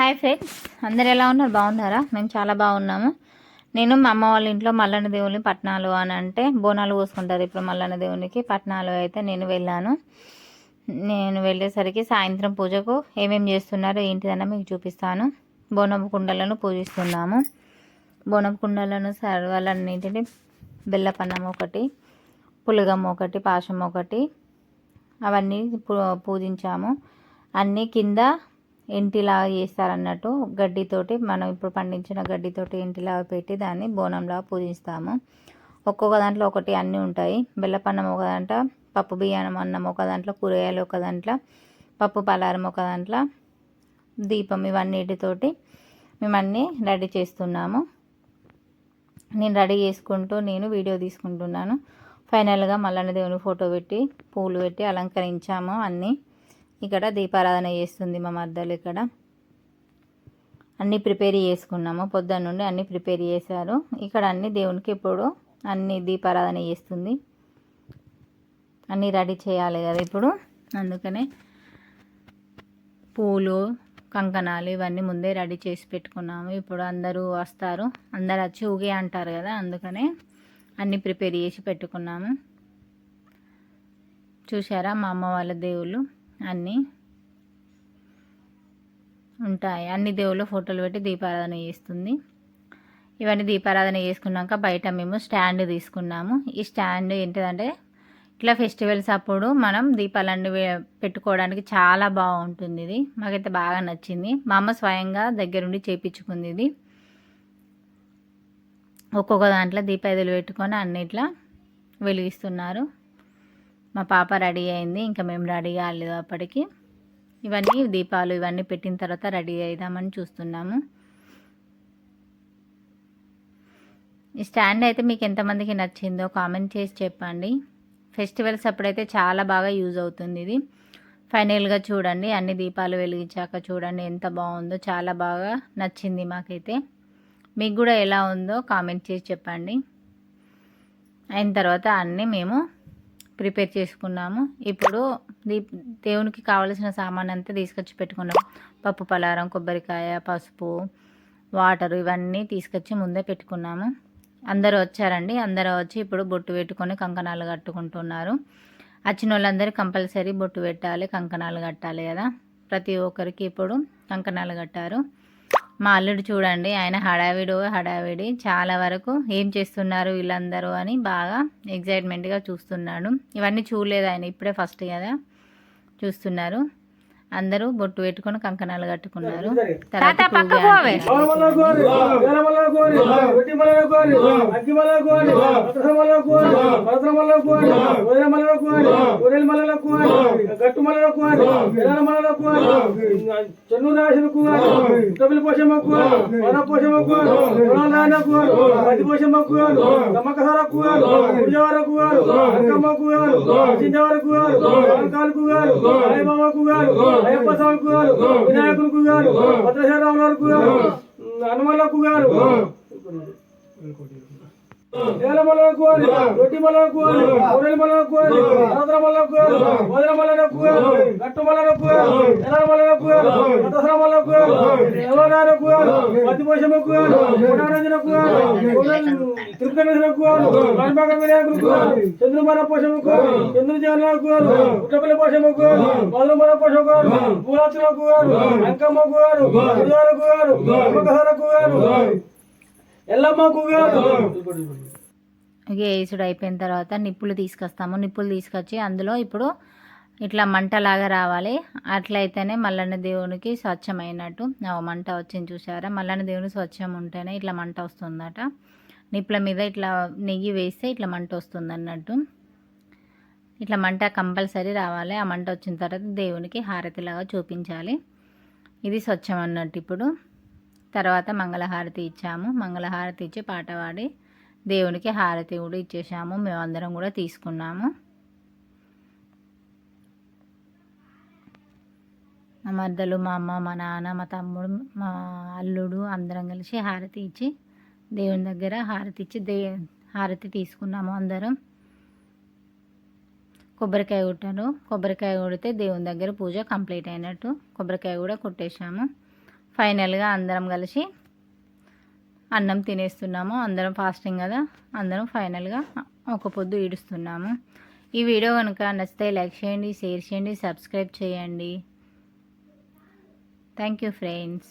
Hi friends. అందరు ఎలా ఉన్నారు? బాగున్నారా? మేము చాలా బాగున్నాము. నేను మా అమ్మ వాళ్ళ ఇంట్లో మల్లన్న దేవుని పట్నాలు అని అంటే బోనాలు పోసుకుంటారు. ఇప్పుడు మల్లన్న దేవునికి పట్నాలు అయితే నేను వెళ్ళాను. నేను వెళ్ళేసరికి సాయంత్రం పూజకు ఏమేమి చేస్తున్నారో ఏంటిదన్నా మీకు చూపిస్తాను. బోనపు కుండలను పూజిస్తున్నాము. బోనపు కుండలను సర్వాలన్నింటినీ బెల్లపన్నం ఒకటి పులగం ఒకటి పాశం ఒకటి అవన్నీ పూ- పూజించాము. అన్నీ కింద ఇంటిలాగా చేస్తారన్నట్టు గడ్డితోటి మనం ఇప్పుడు పండించిన గడ్డితోటి ఇంటిలాగా పెట్టి దాన్ని బోనంలాగా పూజిస్తాము. ఒక్కొక్క దాంట్లో ఒకటి అన్నీ ఉంటాయి. బెల్లపన్నం ఒక దాంట్లో పప్పు బియ్యం అన్నం ఒక దాంట్లో కూరగాయలు ఒక దాంట్లో పప్పు పలారం ఒక దాంట్లో దీపం ఇవన్నిటితోటి మేము అన్నీ రెడీ చేస్తున్నాము. నేను రెడీ చేసుకుంటూ నేను వీడియో తీసుకుంటున్నాను. ఫైనల్గా మల్లన్న దేవుని ఫోటో పెట్టి పూలు పెట్టి అలంకరించాము అన్నీ. ఇక్కడ దీపారాధన చేస్తుంది మా మద్దలు ఇక్కడ. అన్నీ ప్రిపేర్ చేసుకున్నాము. పొద్దున్న నుండి అన్నీ ప్రిపేర్ చేశారు. ఇక్కడ అన్ని దేవునికి ఇప్పుడు అన్ని దీపారాధన చేస్తుంది. అన్నీ రెడీ చేయాలి కదా ఇప్పుడు. అందుకనే పూలు కంకణాలు ఇవన్నీ ముందే రెడీ చేసి పెట్టుకున్నాము. ఇప్పుడు అందరూ వస్తారు. అందరు వచ్చి ఊగే అంటారు కదా అందుకనే అన్నీ ప్రిపేర్ చేసి పెట్టుకున్నాము. చూసారా మా అమ్మ వాళ్ళ దేవుళ్ళు? అన్నీ ఉంటాయి. అన్ని దేవుళ్ళ ఫోటోలు పెట్టి దీపారాధన చేస్తుంది. ఇవన్నీ దీపారాధన చేసుకున్నాక బయట మేము స్టాండ్ తీసుకున్నాము. ఈ స్టాండ్ ఏంటిదంటే ఇట్లా ఫెస్టివల్స్ అప్పుడు మనం దీపాలన్నీ పెట్టుకోవడానికి చాలా బాగుంటుంది ఇది. మాకైతే బాగా నచ్చింది. మా అమ్మ స్వయంగా దగ్గరుండి చేపించుకుంది ఇది. ఒక్కొక్క దాంట్లో దీపాయదులు పెట్టుకొని అన్నిట్లా వెలిగిస్తున్నారు. మా పాప రెడీ అయింది. ఇంకా మేము రెడీ కాలేదు అప్పటికి. ఇవన్నీ దీపాలు ఇవన్నీ పెట్టిన తర్వాత రెడీ అయిదామని చూస్తున్నాము. ఈ స్టాండ్ అయితే మీకు ఎంతమందికి నచ్చిందో కామెంట్ చేసి చెప్పండి. ఫెస్టివల్స్ అప్పుడైతే చాలా బాగా యూజ్ అవుతుంది ఇది. ఫైనల్గా చూడండి అన్ని దీపాలు వెలిగించాక చూడండి ఎంత బాగుందో చాలా బాగా నచ్చింది మాకైతే. మీకు కూడా ఎలా ఉందో కామెంట్ చేసి చెప్పండి. అయిన తర్వాత అన్నీ మేము ప్రిపేర్ చేసుకున్నాము. ఇప్పుడు దీ దేవునికి కావలసిన సామాన్ అంతా తీసుకొచ్చి పెట్టుకున్నాం. పప్పు పలారం కొబ్బరికాయ పసుపు వాటర్ ఇవన్నీ తీసుకొచ్చి ముందే పెట్టుకున్నాము. అందరూ వచ్చారండి. అందరూ వచ్చి ఇప్పుడు బొట్టు పెట్టుకొని కంకణాలు కట్టుకుంటున్నారు. వచ్చిన వాళ్ళందరూ కంపల్సరీ బొట్టు పెట్టాలి కంకణాలు కట్టాలి కదా. ప్రతి ఒక్కరికి ఇప్పుడు కంకణాలు కట్టారు. మా అల్లుడు చూడండి ఆయన హడావిడు హడావిడి. చాలా వరకు ఏం చేస్తున్నారు వీళ్ళందరూ అని బాగా ఎగ్జైట్మెంట్గా చూస్తున్నాడు. ఇవన్నీ చూడలేదు ఆయన ఇప్పుడే ఫస్ట్ కదా చూస్తున్నారు. అందరూ బొట్టు పెట్టుకొని కంకణాలు కట్టుకున్నారు. తర్వాత అయ్యప్ప స్వామి గోరి వినాయకుడు గారు భద్రశరావు గారు హనుమలకు ఏలమలకు గారు రొట్టిమలకు గారు ఊరలిమలకు గారు ఆంధ్రమలకు గారు వదిలమలకు గారు గట్టుమలకు గారు ఎలమలకు గారు భద్రశరామలకు గారు ఎవరాలకు గారు మధ్యపోషమకు గారు గుణానందనకు గారు తిరుపతినకు గారు రాజబాగ వినాయకులకు గారు చంద్రమల పోషమకు గారు చంద్రజాలకు గారు పుట్టపల్లి పోషమకు గారు మల్లమల పోషకు గారు పూలతులకు గారు అంకమ్మకు గారు ఉదయాలకు గారు అమ్మకహారకు గారు ఎల్లమ్మకు గారు ఇక వేసుడు అయిపోయిన తర్వాత నిప్పులు తీసుకొస్తాము. నిప్పులు తీసుకొచ్చి అందులో ఇప్పుడు ఇట్లా మంటలాగా రావాలి. అట్లయితేనే మల్లన్న దేవునికి స్వచ్ఛమైనట్టు. ఆ మంట వచ్చింది చూసారా మల్లన్న దేవుని స్వచ్ఛం ఉంటేనే ఇట్లా మంట వస్తుందట. నిప్పుల మీద ఇట్లా నెయ్యి వేస్తే ఇట్లా మంట వస్తుంది అన్నట్టు. ఇట్లా మంట కంపల్సరీ రావాలి. ఆ మంట వచ్చిన తర్వాత దేవునికి హారతిలాగా చూపించాలి. ఇది స్వచ్ఛం అన్నట్టు ఇప్పుడు. తర్వాత మంగళహారతి ఇచ్చాము. మంగళహారతి ఇచ్చి పాట పాడి దేవునికి హారతి కూడా ఇచ్చేసాము మేమందరం కూడా తీసుకున్నాము. మా మద్దలు మా అమ్మ మా నాన్న మా తమ్ముడు మా అల్లుడు అందరం కలిసి హారతి ఇచ్చి దేవుని దగ్గర హారతి ఇచ్చి దే హారతి తీసుకున్నాము అందరం. కొబ్బరికాయ కొట్టాను కొబ్బరికాయ కొడితే దేవుని దగ్గర పూజ కంప్లీట్ అయినట్టు కొబ్బరికాయ కూడా కొట్టేశాము. ఫైనల్గా అందరం కలిసి అన్నం తినేస్తున్నాము. అందరం ఫాస్టింగ్ కదా. అందరం ఫైనల్గా ఒక పొద్దు ఈడుస్తున్నాము ఈ వీడియో కనుక నచ్చితే లైక్ చేయండి షేర్ చేయండి సబ్స్క్రైబ్ చేయండి. Thank you friends